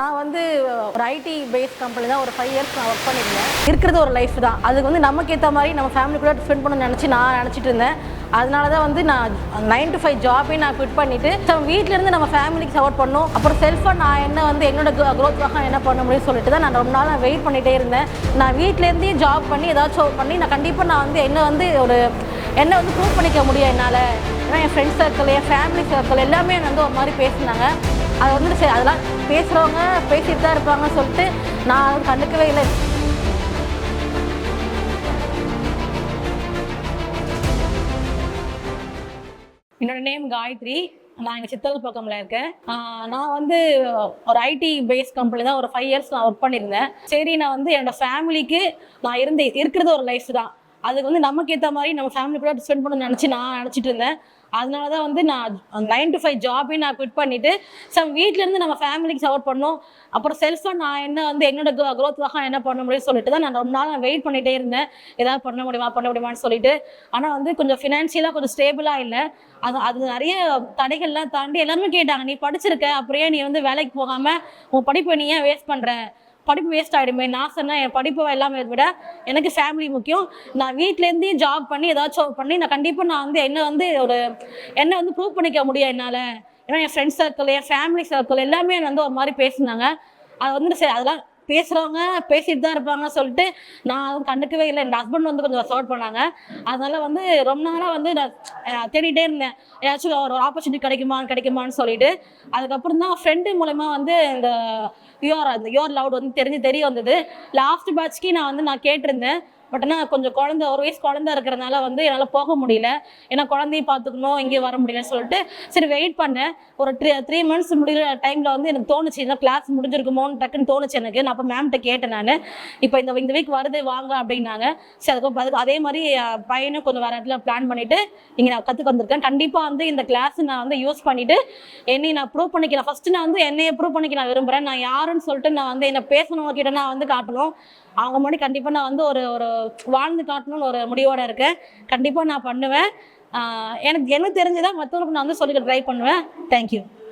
நான் வந்து ஒரு ஐடி பேஸ் கம்பெனி தான் ஒரு ஃபைவ் இயர்ஸ் நான் ஒர்க் பண்ணியிருந்தேன். இருக்கிறது ஒரு லைஃப் தான். அதுக்கு வந்து நமக்கு ஏற்ற மாதிரி நம்ம ஃபேமிலி கூட ஸ்பெண்ட் பண்ணணும்னு நினச்சி நான் நினச்சிட்டு இருந்தேன். அதனால தான் வந்து நான் நைன் டு ஃபைவ் ஜாபே நான் குவிட் பண்ணிவிட்டு நம்ம வீட்டிலேருந்து நம்ம ஃபேமிலிக்கு சப்போர்ட் பண்ணோம் அப்புறம் செல்ஃபாக நான் என்ன வந்து என்னோட க்ரோத்துக்காக என்ன பண்ண முடியும்னு சொல்லிட்டு தான் நான் ரொம்ப நாள் நான் வெயிட் பண்ணிகிட்டே இருந்தேன். நான் வீட்டிலேருந்தே ஜாப் பண்ணி ஏதாச்சும் பண்ணி நான் கண்டிப்பாக நான் வந்து என்ன வந்து ஒரு என்ன வந்து ப்ரூவ் பண்ணிக்க முடியும் என்னால். ஏன்னா என் ஃப்ரெண்ட்ஸ் சர்க்கிள் என் ஃபேமிலி சர்க்கிள் எல்லாமே வந்து ஒரு மாதிரி பேசினாங்க. அது வந்து சரி அதெல்லாம் பேசுகிறவங்க பேசிட்டு தான் இருப்பாங்கன்னு சொல்லிட்டு நான் அதை கண்டுக்கவே இல்லை. என்னோட நேம் காயத்ரி. நான் எங்கள் சித்தல் பக்கமில் இருக்கேன். நான் வந்து ஒரு ஐடி பேஸ் கம்பெனி தான் ஒரு ஃபைவ் இயர்ஸ் நான் ஒர்க் பண்ணியிருந்தேன். சரி நான் வந்து என்னோட ஃபேமிலிக்கு நான் இருந்த இருக்கிறது ஒரு லைஃப் தான். அதுக்கு வந்து நமக்கு ஏற்ற மாதிரி நம்ம ஃபேமிலி கூட ஸ்பெண்ட் பண்ண நினச்சி நான் நினச்சிட்டு இருந்தேன். அதனால தான் வந்து நான் நைன் டு ஃபைவ் ஜாபே நான் குவிட் பண்ணிவிட்டு சம் வீட்டிலேருந்து நம்ம ஃபேமிலிக்கு சப்போர்ட் பண்ணோம். அப்புறம் செல்ஃபாக நான் என்ன வந்து என்னோட க்ரோத்துக்காக என்ன பண்ண முடியும்னு சொல்லிட்டு தான் நான் ரொம்ப நாள் நான் வெயிட் பண்ணிகிட்டே இருந்தேன். ஏதாவது பண்ண முடியுமா பண்ண முடியுமான்னு சொல்லிட்டு. ஆனால் வந்து கொஞ்சம் ஃபினான்ஷியலாக கொஞ்சம் ஸ்டேபிளாக இல்லை. அது அது நிறைய தடைகள்லாம் தாண்டி எல்லாருமே கேட்டாங்க நீ படிச்சிருக்க அப்புறம் நீ வந்து வேலைக்கு போகாமல் உன் படிப்பை நீ ஏன் வேஸ்ட் பண்ணுற படிப்பு வேஸ்ட் ஆகிடுமே நான் சொன்னேன் என் படிப்பு எல்லாமே விட எனக்கு ஃபேமிலி முக்கியம். நான் வீட்டிலேருந்தே ஜாப் பண்ணி ஏதாச்சும் பண்ணி நான் கண்டிப்பாக நான் வந்து என்ன வந்து ஒரு என்ன வந்து ப்ரூவ் பண்ணிக்க முடியும் என்னால். ஏன்னா என் ஃப்ரெண்ட்ஸ் சர்க்கிள் என் ஃபேமிலி சர்க்கிள் எல்லாமே வந்து ஒரு மாதிரி பேசினாங்க. அது வந்து சரி அதெல்லாம் பேசுகிறவங்க பேசிட்டு தான் இருப்பாங்கன்னு சொல்லிட்டு நான் கண்டுக்கவே இல்லை. என் ஹஸ்பண்ட் வந்து கொஞ்சம் சப்போர்ட் பண்ணாங்க. அதனால வந்து ரொம்ப நாளாக வந்து நான் தேடிட்டே இருந்தேன். ஏதாச்சும் ஒரு ஆப்பர்ச்சுனிட்டி கிடைக்குமான்னு கிடைக்குமான்னு சொல்லிட்டு. அதுக்கப்புறம் தான் ஃப்ரெண்டு மூலமா வந்து இந்த யூஆர் அந்த யூஆர் லவுட் வந்து தெரிஞ்சு தெரிய வந்தது. லாஸ்ட் பேட்ச்க்கு நான் வந்து நான் கேட்டிருந்தேன். பட் ஆனால் கொஞ்சம் குழந்தை ஒரு வயசு குழந்தை இருக்கிறதுனால வந்து என்னால் போக முடியல. ஏன்னா குழந்தையும் பார்த்துக்கணும் இங்கே வர முடியலன்னு சொல்லிட்டு சரி வெயிட் பண்ணேன். ஒரு த்ரீ த்ரீ மந்த்ஸ் முடிகிற டைமில் வந்து எனக்கு தோணுச்சு ஏன்னா கிளாஸ் முடிஞ்சிருக்குமோன்னு டக்குன்னு தோணுச்சு எனக்கு. நான் அப்போ மேம்கிட்ட கேட்டேன் நான். இப்போ இந்த இந்த வீக் வருது வாங்க அப்படின்னாங்க. சரி அதுக்கு அதுக்கு அதே மாதிரி பையனும் கொஞ்சம் வேறு இடத்துல பிளான் பண்ணிவிட்டு இங்கே நான் கற்றுக்க வந்திருக்கேன். கண்டிப்பாக வந்து இந்த கிளாஸ் நான் வந்து யூஸ் பண்ணிவிட்டு என்னை நான் ப்ரூவ் பண்ணிக்கிறேன். ஃபஸ்ட்டு நான் வந்து என்னையை ப்ரூவ் பண்ணிக்க நான் விரும்புகிறேன் நான் யாருன்னு சொல்லிட்டு நான் வந்து என்ன பேசணும் கிட்ட நான் வந்து காட்டணும். அவங்க முன்னாடி கண்டிப்பாக நான் வந்து ஒரு ஒரு வாழ்ந்து காட்டணும்னு ஒரு முடிவோட இருக்கேன். கண்டிப்பாக நான் பண்ணுவேன். எனக்கு எனக்கு தெரிஞ்சதை மற்றவங்களுக்கு நான் வந்து சொல்லிக்க ட்ரை பண்ணுவேன். தேங்க்யூ